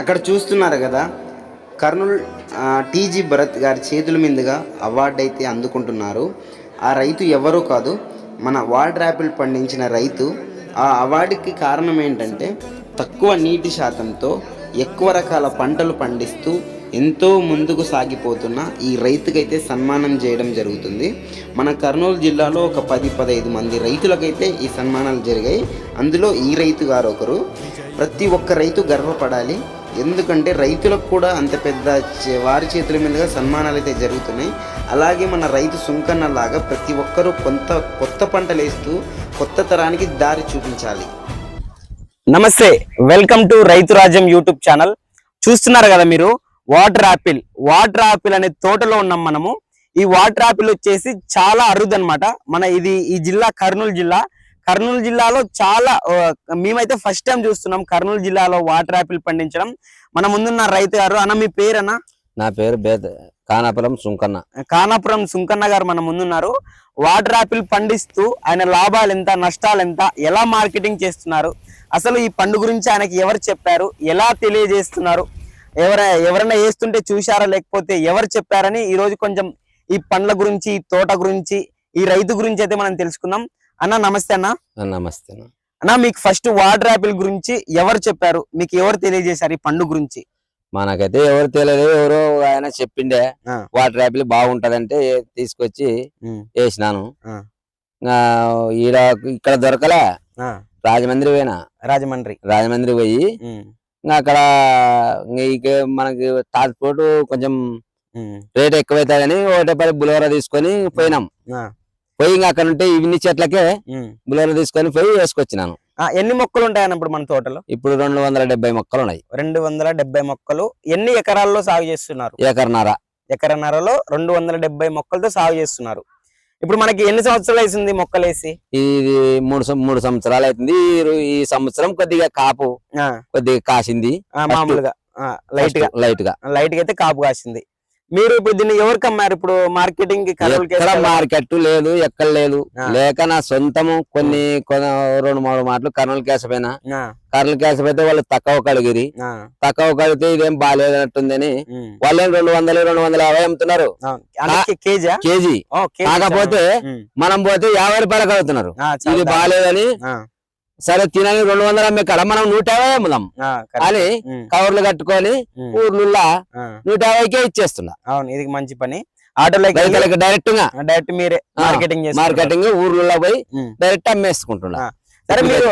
అక్కడ చూస్తున్నారు కదా కర్నూలు టీజీ భరత్ గారి చేతుల మీదుగా అవార్డు అయితే అందుకుంటున్నారు. ఆ రైతు ఎవరో కాదు మన వార్డ్ యాపిల్ పండించిన రైతు. ఆ అవార్డుకి కారణం ఏంటంటే తక్కువ నీటి శాతంతో ఎక్కువ రకాల పంటలు పండిస్తూ ఎంతో ముందుకు సాగిపోతున్న ఈ రైతుకైతే సన్మానం చేయడం జరుగుతుంది. మన కర్నూలు జిల్లాలో ఒక పది పదహైదు మంది రైతులకైతే ఈ సన్మానాలు జరిగాయి. అందులో ఈ రైతు గారు ఒకరు ప్రతి ఒక్క రైతు గర్వపడాలి. ఎందుకంటే రైతులకు కూడా అంత పెద్ద వారి చేతుల మీదుగా సన్మానాలు అయితే జరుగుతున్నాయి. అలాగే మన రైతు సుంకన్న లాగా ప్రతి ఒక్కరూ కొంత కొత్త పంటలు వేస్తూ కొత్త తరానికి దారి చూపించాలి. నమస్తే వెల్కమ్ టు రైతు రాజ్యం యూట్యూబ్ ఛానల్. చూస్తున్నారు కదా మీరు వాటర్ యాపిల్ వాటర్ యాపిల్ అనే తోటలో ఉన్నాం మనము. ఈ వాటర్ యాపిల్ వచ్చేసి చాలా అరుదు అనమాట మన ఇది ఈ జిల్లా కర్నూలు జిల్లా. కర్నూలు జిల్లాలో చాలా మేమైతే ఫస్ట్ టైం చూస్తున్నాం కర్నూలు జిల్లాలో వాటర్ యాపిల్ పండించడం. మన ముందున్న రైతు గారు అన్న మీ పేరన్నా? నా పేరు బేద కానాపురం సుంకన్న. కానాపురం సుంకన్న గారు మన ముందున్నారు. వాటర్ యాపిల్ పండిస్తూ ఆయన లాభాలు ఎంత నష్టాలు ఎంత ఎలా మార్కెటింగ్ చేస్తున్నారు? అసలు ఈ పండు గురించి ఆయనకి ఎవరు చెప్పారు? ఎలా తెలియజేస్తున్నారు? ఎవర ఎవరైనా వేస్తుంటే చూశారా లేకపోతే ఎవరు చెప్పారని ఈ రోజు కొంచెం ఈ పండ్ల గురించి ఈ తోట గురించి ఈ రైతు గురించి అయితే మనం తెలుసుకుందాం. అన్న నమస్తే అన్న. నమస్తే అన్న. మీకు ఫస్ట్ వాటర్ యాపిల్ గురించి ఎవరు చెప్పారు? మీకు ఎవరు తెలియజేశారు ఈ పండు గురించి? మనకైతే ఎవరు తెలియదు ఎవరో ఆయన చెప్పిండే. వాటర్ యాపిల్ బాగుంటదంటే తీసుకొచ్చి వేసినాను. ఈడ ఇక్కడ దొరకలే. రాజమండ్రి పోయినా. రాజమండ్రి. రాజమండ్రి పోయి అక్కడ మనకి ట్రాన్స్పోర్ట్ కొంచెం రేట్ ఎక్కువైతుందని ఒకటే పది బులోరా తీసుకొని పోయినాం. పోయి ఇంకా అక్కడ ఉంటే ఇన్ని చెట్లకే. బులోరా తీసుకొని పోయి వేసుకొచ్చినాను. ఎన్ని మొక్కలు ఉంటాయన్న ఇప్పుడు మన తోటలో ఇప్పుడు రెండు వందల డెబ్బై మొక్కలు ఉన్నాయి రెండు వందల డెబ్బై మొక్కలు. ఎన్ని ఎకరాల్లో సాగు చేస్తున్నారు? ఏకర్నర ఎకరన్నరలో రెండు వందల డెబ్బై మొక్కలతో సాగు చేస్తున్నారు. ఇప్పుడు మనకి ఎన్ని సంవత్సరాలు వేసింది మొక్కలు వేసి ఇది మూడు మూడు సంవత్సరాలు అవుతుంది. ఈ సంవత్సరం కొద్దిగా కాపు కొద్దిగా కాసింది ఆ, మామూలుగా. లైట్గా. లైట్గా. లైట్గా అయితే కాపు కాసింది. మీరు ఇప్పుడు దీన్ని ఎవరికి అమ్మారు ఇప్పుడు మార్కెటింగ్ ఎక్కడ. మార్కెట్ లేదు ఎక్కడ లేదు. లేక నా సొంతము కొన్ని కొన- రెండు మూడు మాటలు కర్నూలు కేసపోయినా ఆ, కర్నూలు కేసపోతే వాళ్ళు తక్కువ కడిగిరి. ఆ, తక్కువ కడిగితే ఇదేం బాగాలేదన్నట్టుందని వాళ్ళేం రెండు వందలు రెండు వందల యాభై అమ్ముతున్నారు. కేజా? కాకపోతే మనం పోతే యాభై రూపాయలు కడుగుతున్నారు ఇది బాగాలేదని సరే తినని రెండు వందలు అమ్మే కాడ మనం నూట యాభై అమ్ముదాం. అని కవర్లు కట్టుకొని ఊర్లుల్లా నూట యాభైకే ఇచ్చేస్తున్నా. అవును ఇది మంచి పని. ఆటోలో రైతులకు డైరెక్ట్గా డైరెక్ట్ మీరే మార్కెటింగ్ మార్కెటింగ్ ఊర్లలో పోయి. డైరెక్ట్ అమ్మేసుకుంటున్నా. సరే మీరు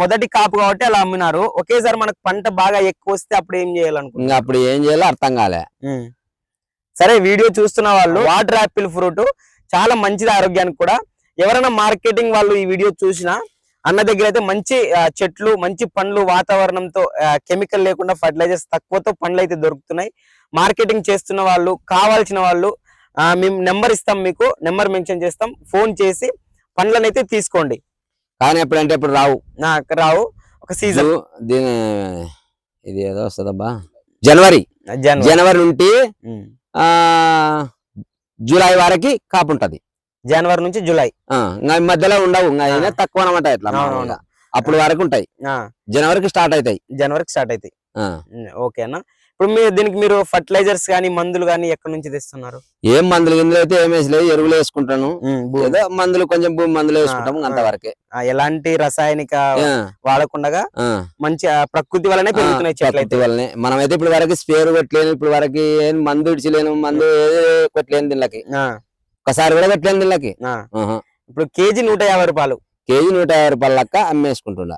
మొదటి కాపు కాబట్టి అలా అమ్మినారు. ఒకేసారి మనకు పంట బాగా ఎక్కువ వస్తే అప్పుడు ఏం చేయాలనుకుంటున్నారు? ఇంకా అప్పుడు ఏం చేయాలో అర్థం కాలే. సరే వీడియో చూస్తున్న వాళ్ళు వాటర్ యాపిల్ ఫ్రూట్ చాలా మంచిది ఆరోగ్యానికి కూడా. ఎవరైనా మార్కెటింగ్ వాళ్ళు ఈ వీడియో చూసినా అన్న దగ్గర అయితే మంచి చెట్లు మంచి పండ్లు వాతావరణంతో కెమికల్ లేకుండా ఫర్టిలైజర్స్ తక్కువతో పండ్లు అయితే దొరుకుతున్నాయి. మార్కెటింగ్ చేస్తున్న వాళ్ళు కావాల్సిన వాళ్ళు మేము నెంబర్ ఇస్తాం మీకు నెంబర్ మెన్షన్ చేస్తాం ఫోన్ చేసి పండ్లను అయితే తీసుకోండి. కానీ ఎప్పుడంటే ఇప్పుడు రావు. నాకు రావు. ఒక సీజన్. దీని ఇది ఏదో వస్తుందబ్బా? జనవరి. జనవరి. నుండి జూలై వరకు కాపు ఉంటది. జనవరి నుంచి జూలై. మధ్యలో ఉండవు. తక్కువ అనమాట ఇట్లా. అప్పుడు వరకు ఉంటాయి. ఆ, జనవరికి స్టార్ట్ అవుతాయి జనవరికి స్టార్ట్ అవుతాయి ఆ. ఉమ్, ఓకే అన్న. ఇప్పుడు మీరు దీనికి మీరు ఫర్టిలైజర్స్ కానీ మందులు కానీ ఎక్కడి నుంచి తెస్తున్నారు? ఏం మందులు గిందులు అయితే ఏం వేసలేదు ఎరువులు వేసుకుంటాను. మందులు కొంచెం భూమి మందులు వేసుకుంటాము అంతవరకే. ఎలాంటి రసాయనిక వాడకుండా. మంచి ప్రకృతి వల్లనే పెరుగుతున్నాయి చెట్లు ప్రకృతి అయితే వల్లనే ఇప్పుడు వరకు స్పేర్ కొట్టలేను ఇప్పుడు వరకు ఏం మందు ఇడిచలేను మందు కొట్టలేను దీనికి ఒకసారి కూడా దీనికి ఆ. ఇప్పుడు కేజీ నూట యాభై రూపాయలు. కేజీ నూట యాభై రూపాయల లెక్క అమ్మేసుకుంటున్నా.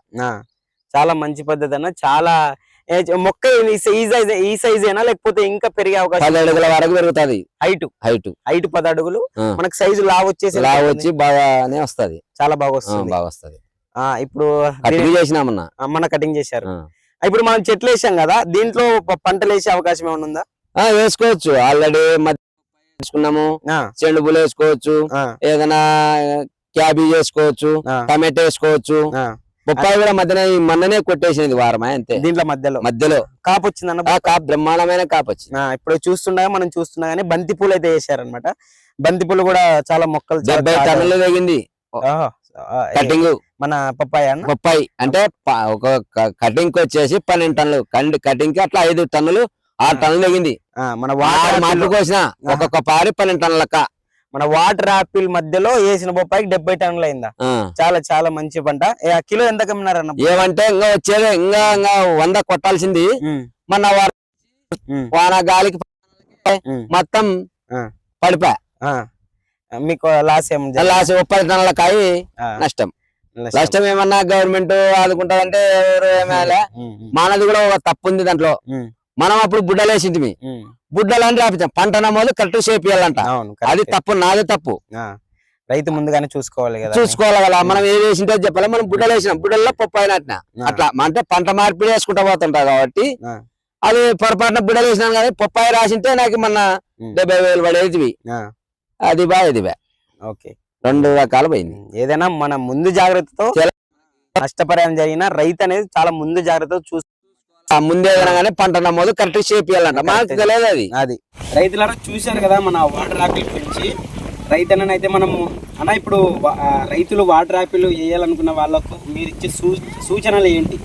చాలా మంచి పద్ధతి అన్న. చాలా మొక్క ఈ సైజ్ ఈ సైజ్ అయినా లేకపోతే ఇంకా పెరిగే అవకాశం పది అడుగుల వరకు పెరుగుతుంది. హైట్. హైట్. హైట్ పది అడుగులు. మనకు సైజు లావ్ వచ్చేసి ఉంటుంది? వచ్చి బాగానే వస్తది. చాలా బాగా వస్తుంది. బాగా వస్తది. ఆ, ఇప్పుడు కటింగ్ చేసినామన్నా మన కటింగ్ చేశారు. ఇప్పుడు మనం చెట్లు వేసాం కదా దీంట్లో పంటలు వేసే అవకాశం ఏమైనా ఉందా? వేసుకోవచ్చు. ఆల్రెడీ వేసుకున్నాము ఆ, చెండు పూలు వేసుకోవచ్చు. ఏదైనా క్యాబేజ్ వేసుకోవచ్చు. టమాటో వేసుకోవచ్చు. బొప్పాయి కూడా మధ్యన ఈ మొన్ననే కొట్టేసినది వారమే అంతే. దీంట్లో మధ్యలో. మధ్యలో. కాపు వచ్చిందన్న కాపు బ్రహ్మాండమైన కాపు వచ్చింది. ఆ, ఇప్పుడు చూస్తుండగా మనం చూస్తున్నా గానీ బంతి పూలు అయితే వేసారనమాట బంతి పూలు కూడా చాలా మొక్కలు డెబ్బై టన్నులు తెగింది కటింగ్. మన పప్పాయ అన్న? బొప్పాయి అంటే ఒక కటింగ్కి వచ్చేసి పన్నెండు టన్నులు. కండి కటింగ్కి అట్లా ఐదు టన్నులు ఆరు టన్నులు ఎగింది. మన వాటర్ మాటలు కోసిన ఒక్కొక్క పారి పన్నెండు టన్నుల లెక్క మన వాటర్ ఆపిల్ మధ్యలో వేసిన బొప్పాయికి డెబ్బై టన్నులు అయిందా. చాలా చాలా మంచి పంట. కిలో ఎంత కమ్మినారన్న? ఏమంటే ఇంకా వచ్చేది ఇంకా ఇంకా వంద కొట్టాల్సింది. మొన్న వాన- గాలికి మొత్తం ఆ. మీకు లాస్ ఏం లాస్ ముప్పై టన్నుల కాయి నష్టం. నష్టం. ఏమన్నా గవర్నమెంట్ ఆదుకుంటారంటే ఎవరు ఏమేలే మనది కూడా ఒక తప్పు ఉంది దాంట్లో. మనం అప్పుడు బుడ్డలు వేసింటిమి. ఉమ్. బుడ్డలు అని రాపించాం పంట నమోదు కరెక్ట్ చేపియాలంట అది. తప్పు నాదే తప్పు. రైతు ముందుగానే చూసుకోవాలి కదా. చూసుకోవాలి కదా. మనం ఏది వేసింటే చెప్పాలి. మనం బుడ్డలు వేసినాం. బుడ్డల్లో పప్పు అయినట్న ఆ. అట్లా. అంటే పంట మార్పిడి వేసుకుంటా పోతుంటా కాబట్టి. అది పొరపాటున బుడ్డలు వేసినాను కానీ పప్పాయి రాసింటే నాకు మొన్న ఉమ్. డెబ్బై వేలు పడేది అది బా ఇది బా. ఓకే. రెండు రకాలు పోయింది. ఏదైనా మన ముందు జాగ్రత్తతో నష్టపరిహారం జరిగిన రైతు అనేది చాలా ముందు జాగ్రత్తతో చూసి ముందే కానీ పంట నమోదు కరెక్ట్ చేపియాలంట. మాకు. తెలియదు అది. అది. రైతులారా చూశారు కదా మన వాటర్ యాపిల్ గురించి. రైతన్నని అయితే మనము అన్న ఇప్పుడు రైతులు వాటర్ యాపిల్ వేయాలనుకున్న వాళ్ళకు మీరు ఇచ్చే సూ సూచనలు ఏంటి?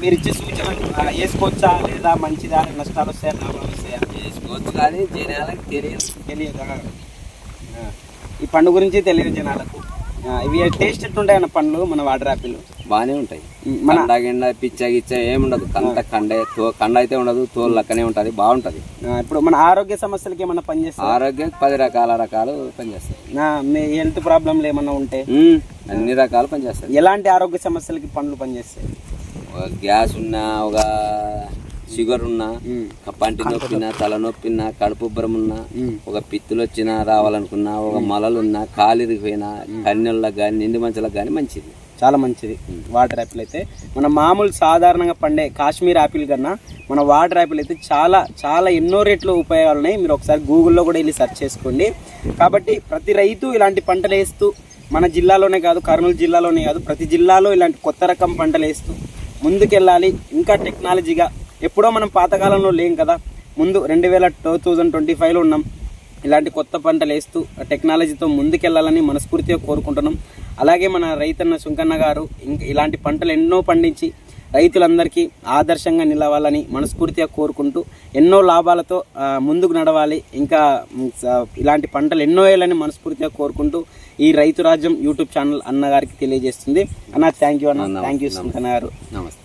మీరు ఇచ్చే సూచనలు వేసుకోవచ్చా లేదా మంచిదా? నష్టాలు వస్తాయా లాభాలు వస్తాయా? వేసుకోవచ్చు కానీ జనాలకు తెలియదు. తెలియదా? ఈ పండు గురించి తెలియదు జనాలకు. ఇవి టేస్ట్ ఎట్లుంటాయన్న పండ్లు మన వాటర్ యాపిల్ బానే ఉంటాయి. మన కండ గిండ పిచ్చ గిచ్చ ఏముండదు. కంట కండే తో కండ అయితే ఉండదు తోలు లక్కనే ఉంటది బాగుంటది. ఇప్పుడు మన ఆరోగ్య సమస్యలకి ఏమన్నా పనిచేస్తా ఆరోగ్యం పది రకాల రకాలు పనిచేస్తాయి మీ హెల్త్ ప్రాబ్లంలు ఏమన్నా ఉంటే? అన్ని రకాలు పనిచేస్తాయి ఎలాంటి ఆరోగ్య సమస్యలకి పండ్లు పనిచేస్తాయి ఒక గ్యాస్ ఉన్నా ఒక షుగర్ ఉన్నా పంటి నొప్పినా తలనొప్పినా కడుపు ఉబ్బరం ఉన్నా ఒక పిత్తులు వచ్చినా రావాలనుకున్నా ఒక మలలున్నా కాలిరిగిపోయినా కన్నెళ్ళకి కానీ నిండు మంచులకు కానీ మంచిది. చాలా మంచిది. వాటర్ యాపిల్ అయితే. మన మామూలు సాధారణంగా పండే కాశ్మీర్ యాపిల్ కన్నా మన వాటర్ యాపిల్ అయితే చాలా చాలా ఎన్నో రేట్లు ఉపయోగాలు ఉన్నాయి. మీరు ఒకసారి గూగుల్లో కూడా వెళ్ళి సెర్చ్ చేసుకోండి. కాబట్టి ప్రతి రైతు ఇలాంటి పంటలు వేస్తూ మన జిల్లాలోనే కాదు కర్నూలు జిల్లాలోనే కాదు ప్రతి జిల్లాలో ఇలాంటి కొత్త రకం పంటలు వేస్తూ ముందుకెళ్ళాలి. ఇంకా టెక్నాలజీగా ఎప్పుడో మనం పాతకాలంలో లేం కదా. ముందు రెండు వేల టూ థౌజండ్ ట్వంటీ ఫైవ్లో ఉన్నాం. ఇలాంటి కొత్త పంటలు వేస్తూ టెక్నాలజీతో ముందుకెళ్ళాలని మనస్ఫూర్తిగా కోరుకుంటున్నాం. అలాగే మన రైతన్న సుంకన్న గారు ఇంకా ఇలాంటి పంటలు ఎన్నో పండించి రైతులందరికీ ఆదర్శంగా నిలవాలని మనస్ఫూర్తిగా కోరుకుంటూ ఎన్నో లాభాలతో ముందుకు నడవాలి. ఇంకా ఇలాంటి పంటలు ఎన్నో వేయాలని మనస్ఫూర్తిగా కోరుకుంటూ ఈ రైతు రాజ్యం యూట్యూబ్ ఛానల్ అన్న గారికి తెలియజేస్తుంది. అన్న థ్యాంక్ యూ అన్న. థ్యాంక్ యూ సుంకన్న గారు. నమస్తే.